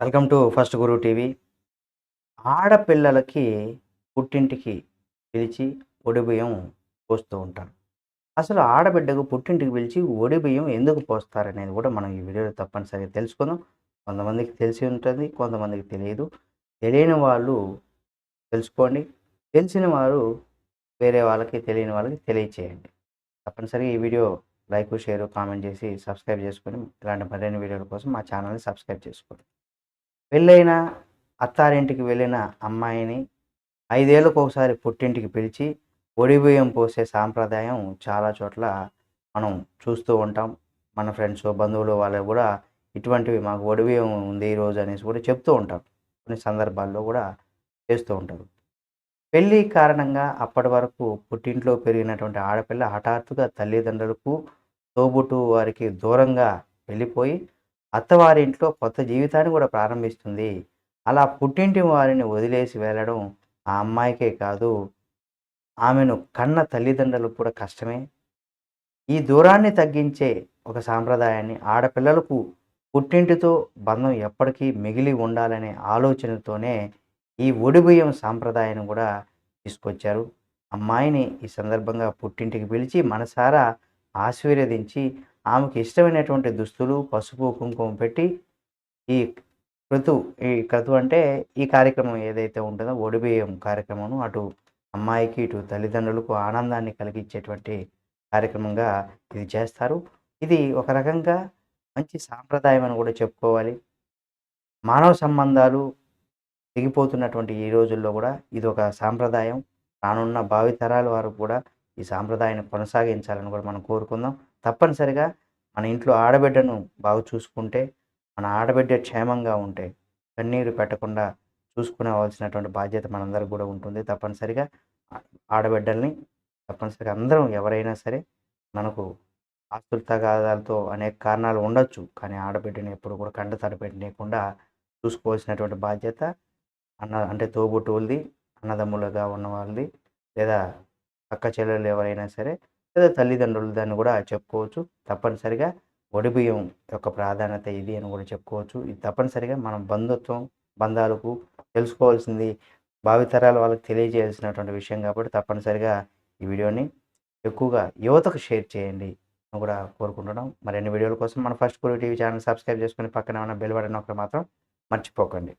Welcome to First Guru TV. ఆడపిల్లలకి పుట్టింటికి పిలిచి ఒడిబియ్యం పోస్తూ ఉంటారు. అసలు ఆడబిడ్డకు పుట్టింటికి పిలిచి ఒడిబియ్యం ఎందుకు పోస్తారనేది కూడా మనం ఈ వీడియోలో తప్పనిసరిగా తెలుసుకుందాం. కొంతమందికి తెలిసి ఉంటుంది కొంతమందికి తెలియదు. తెలియని వాళ్ళు తెలుసుకోండి. తెలిసిన వారు వేరే వాళ్ళకి తెలియని వాళ్ళకి తెలియచేయండి. తప్పనిసరిగా ఈ వీడియో లైక్ షేర్ కామెంట్ చేసి సబ్స్క్రైబ్ చేసుకొని ఇలాంటి మరిన్ని వీడియోల కోసం మా ఛానల్ని సబ్స్క్రైబ్ చేసుకోండి. పెళ్ళైన అత్తారింటికి వెళ్ళిన అమ్మాయిని ఐదేళ్ళకు ఒకసారి పుట్టింటికి పిలిచి ఒడిబియ్యం పోసే సాంప్రదాయం చాలా చోట్ల మనం చూస్తూ ఉంటాం. మన ఫ్రెండ్స్ బంధువులు వాళ్ళు కూడా ఇటువంటివి మాకు ఒడిబియ్యం ఉంది ఈరోజు అనేసి కూడా చెప్తూ ఉంటాం కొన్ని సందర్భాల్లో కూడా చేస్తూ ఉంటారు. పెళ్ళి కారణంగా అప్పటి వరకు పుట్టింట్లో పెరిగినటువంటి ఆడపిల్ల హఠాత్తుగా తల్లిదండ్రులకు తోబుట్టు వారికి దూరంగా వెళ్ళిపోయి అత్తవారింట్లో కొత్త జీవితాన్ని కూడా ప్రారంభిస్తుంది. అలా పుట్టింటి వారిని వదిలేసి వెళ్ళడం ఆ అమ్మాయికే కాదు ఆమెను కన్న తల్లిదండ్రులకు కూడా కష్టమే. ఈ దూరాన్ని తగ్గించే ఒక సాంప్రదాయాన్ని ఆడపిల్లలకు పుట్టింటితో బంధం ఎప్పటికీ మిగిలి ఉండాలనే ఆలోచనతోనే ఈ ఒడిబియ్యం సాంప్రదాయాన్ని కూడా తీసుకొచ్చారు. అమ్మాయిని ఈ సందర్భంగా పుట్టింటికి పిలిచి మనసారా ఆశీర్వదించి ఆమెకు ఇష్టమైనటువంటి దుస్తులు పసుపు కుంకుమ పెట్టి ఈ క్రతు ఈ క్రతు అంటే ఈ కార్యక్రమం ఏదైతే ఉంటుందో ఒడిబియ్యం కార్యక్రమం అటు అమ్మాయికి ఇటు తల్లిదండ్రులకు ఆనందాన్ని కలిగించేటువంటి కార్యక్రమంగా ఇది చేస్తారు. ఇది ఒక రకంగా మంచి సాంప్రదాయం అని కూడా చెప్పుకోవాలి. మానవ సంబంధాలు తెగిపోతున్నటువంటి ఈ రోజుల్లో కూడా ఇది ఒక సాంప్రదాయం. రానున్న భావితరాల వారు కూడా ఈ సాంప్రదాయాన్ని కొనసాగించాలని కూడా మనం కోరుకుందాం. తప్పనిసరిగా మన ఇంట్లో ఆడబిడ్డను బాగా చూసుకుంటే మన ఆడబిడ్డ క్షేమంగా ఉంటే కన్నీరు పెట్టకుండా చూసుకునేవలసినటువంటి బాధ్యత మనందరికి కూడా ఉంటుంది. తప్పనిసరిగా ఆడబిడ్డల్ని తప్పనిసరిగా అందరం ఎవరైనా సరే మనకు ఆస్తుల తగాదాలతో అనేక కారణాలు ఉండొచ్చు. కానీ ఆడబిడ్డని ఎప్పుడు కూడా కంట తడిపెట్టనీయకుండా చూసుకోవాల్సినటువంటి బాధ్యత అన్న అంటే తోబుట్టువులది అన్నదమ్ములుగా ఉన్న వాళ్ళది లేదా అక్క చెల్లెలు ఎవరైనా సరే లేదా తల్లిదండ్రులు దాన్ని కూడా చెప్పుకోవచ్చు. తప్పనిసరిగా ఒడిబియ్యం యొక్క ప్రాధాన్యత ఇది అని కూడా చెప్పుకోవచ్చు. ఇది తప్పనిసరిగా మనం బంధుత్వం బంధాలకు తెలుసుకోవాల్సింది భావితరాల వాళ్ళకి తెలియజేయాల్సినటువంటి విషయం కాబట్టి తప్పనిసరిగా ఈ వీడియోని ఎక్కువగా యువతకు షేర్ చేయండి అని కూడా కోరుకుంటున్నాం. మరిన్ని వీడియోల కోసం మన First Guru TV channel subscribe చేసుకుని పక్కన ఉన్న బెల్ బటన్ ఒకటి మాత్రం మర్చిపోకండి.